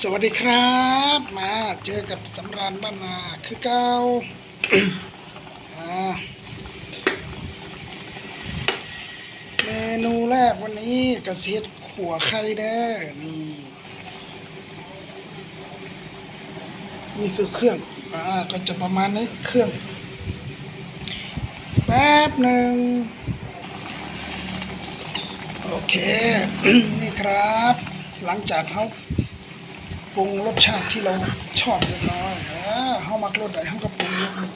สวัสดีครับ มาเจอกับสำราญบ้านนาคือเก้าเมนูแรกวันนี้กระเซ็ดขัวไข่เด้อนี่ นี่คือเครื่องอ่าก็จะประมาณนี้เครื่อง แป๊บหนึ่งโอเค นี่ครับ หลังจากเขา ปรุงรสชาติที่เราชอบเรียบร้อยเออเขามักรสใดเขาก็ปรุงรสมัน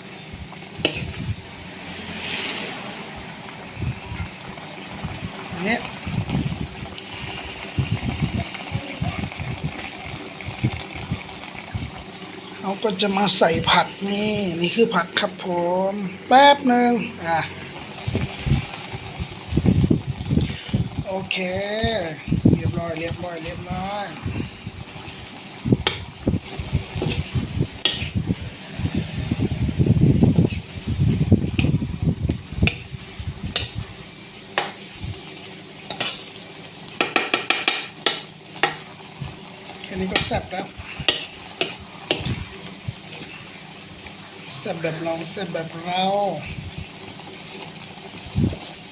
นี่เราก็จะมาใส่ผักนี่นี่คือผักครับผมแป๊บหนึ่งอะโอเค เรียบร้อยเรียบร้อยเรียบร้อย แค่นี้ก็ แซ่บแล้วแบบเราแซ่บแบบเรา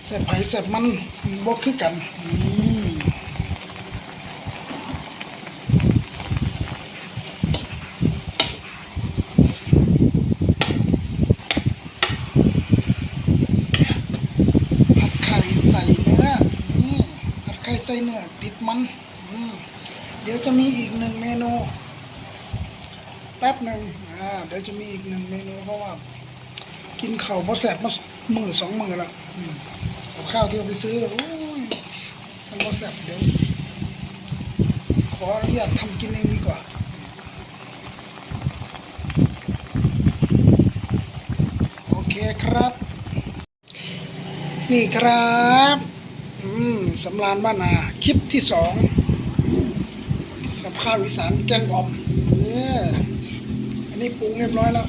แซ่บไผ่แซ่บมันบกคือกันนี่ผัดไข่ใส่เนื้อนี่ผัดไข่ใส่เนื้อติดมัน เดี๋ยวจะมีอีกหนึ่งเมนู แป๊บหนึ่งอ่าเดี๋ยวจะมีอีกหนึ่งเมนูเพราะว่า กินข้าวพอแสบมามือสองมือละเอาข้าวที่เราไปซื้อโอ้ยมันพอแสบเดี๋ยว ขออนุญาตทำกินเองดีกว่าโอเคครับ นี่ครับ อืมสำรานบ้านนาคลิปที่สอง ข้าวอีสานแกงอ่อมเนี่ยอันนี้ปรุงเรียบร้อยแล้ว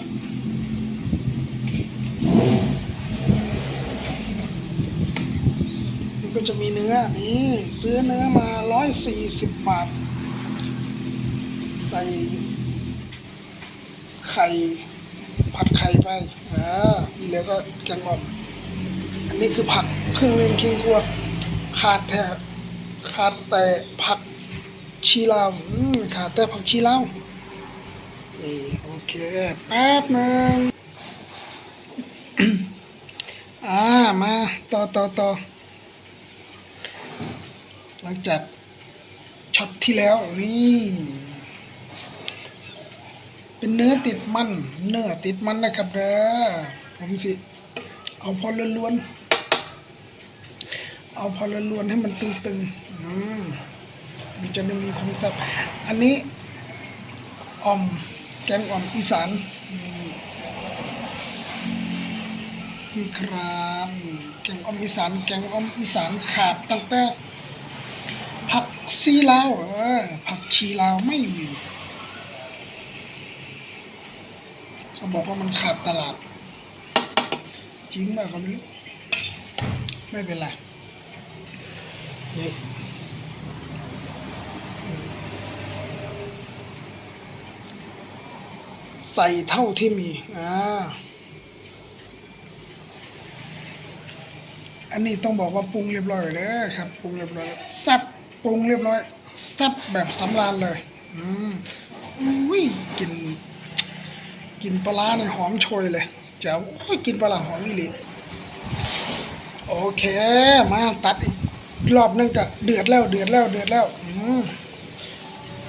นี่ก็จะมีเนื้อนี่ซื้อเนื้อมาร้อยสี่สิบบาท ใส่ไข่ผัดไข่ไปอ่าที่เหลือก็แกงอ่อม อันนี้คือผักเครื่องเล่นเคียงครัว ขาดแต่ขาดแต่ผัก ชีลาวอืมขาดแต่ผักชีลาวนี่โอเคแป๊บหนึ่งอ่ามาต่อต่อต่อหลังจากช็อตที่แล้วนี่เป็นเนื้อติดมัน เนื้อติดมันนะครับเด้อผมสิ เอาพอล้วนๆเอาพอล้วนๆให้มันตึงๆอืม มันจะได้มีคมแซ่บอันนี้อ่อมแกงอ่อมอีสานนี่ครับแกงอ่อมอีสานแกงอ่อมอีสานขาดตั้งแต่ผักซีลาวเออผักชีลาวไม่มีเขาบอกว่ามันขาดตลาด จริงไหมก็ไม่รู้ไม่เป็นไรนี่ ใส่เท่าที่มี อ่า อันนี้ต้องบอกว่าปรุงเรียบร้อยเลยครับปรุงเรียบร้อยแซ่บปรุงเรียบร้อยแซ่บแบบสำราญเลย อืมอุ้ยกลิน กินปลาในหอมโชยเลยเจ้าโอ้ยกินปลาหอมนี่ลยโอเค มาตัดอีกรอบนึงก็เดือดแล้วเดือดแล้วเดือดแล้ว อืม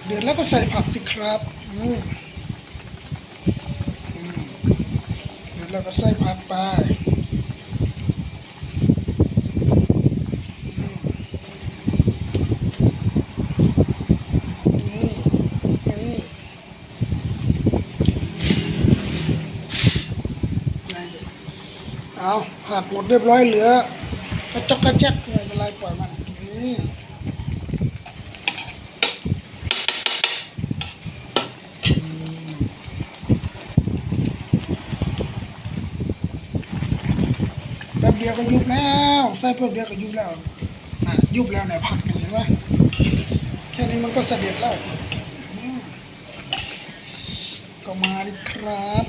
เดือดแล้วก็ใส่ผักสิครับ อืมอืมเดือด แล้วก็ใส่ผักไปนี่นี่นี่เอาผักหมดเรียบร้อยเหลือกระจกกระแจกไม่เป็นไรปล่อยมันนี่อืมแป๊บ เดียวก็ยุบแล้วใส่แป๊บเดียวก็ยุบแล้วนะยุบแล้วเนี่ยผักเห็นไหมแค่นี้มันก็เสด็จแล้วก็มาดิครับ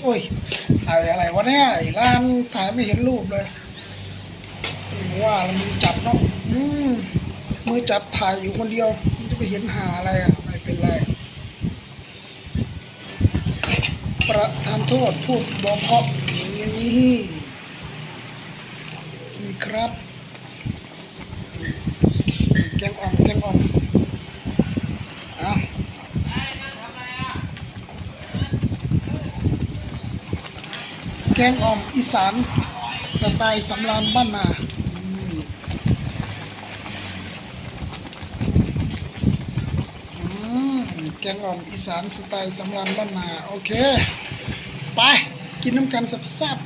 โอ้ยถ่ายอะไรวะเนี่ยร้านถ่ายไม่เห็นรูปเลยว่ามือจับเนาะมมือจับถ่ายอยู่คนเดียวมันจะไปเห็นหาอะไรอะไม่เป็นไร ประธานโทษพูดบอกเพาะนี่นี่ครับแกงอ่อมแกงอ่อมเอาแกงอ่อมอีสานสไตล์สำรานบ้านนาอืมอืม แกงอ่อมอีสานสไตล์สำรานบ้านนา โอเค ไป กินน้ำกันสับ